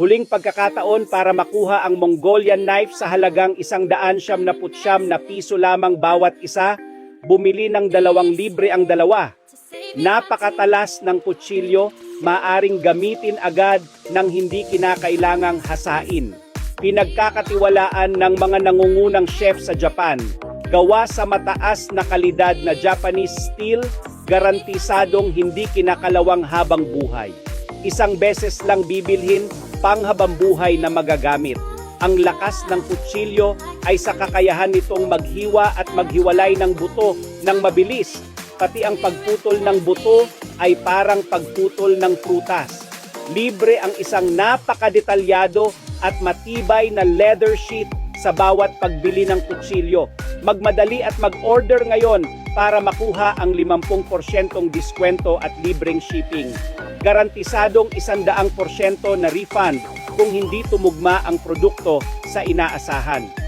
Huling pagkakataon para makuha ang Mongolian knife sa halagang isang daan siyam na putsyam na piso lamang bawat isa, bumili ng dalawang libre ang dalawa. Napakatalas ng kutsilyo, maaring gamitin agad ng hindi kinakailangang hasain. Pinagkakatiwalaan ng mga nangungunang chef sa Japan, gawa sa mataas na kalidad na Japanese steel, garantisadong hindi kinakalawang habang buhay. Isang beses lang bibilhin, panghabang buhay na magagamit. Ang lakas ng kutsilyo ay sa kakayahan nitong maghiwa at maghiwalay ng buto ng mabilis. Pati ang pagputol ng buto ay parang pagputol ng prutas. Libre ang isang napakadetalyado at matibay na leather sheet sa bawat pagbili ng kutsilyo. Magmadali at mag-order ngayon para makuha ang 50% diskwento at libreng shipping. Garantisadong 100% na refund kung hindi tumugma ang produkto sa inaasahan.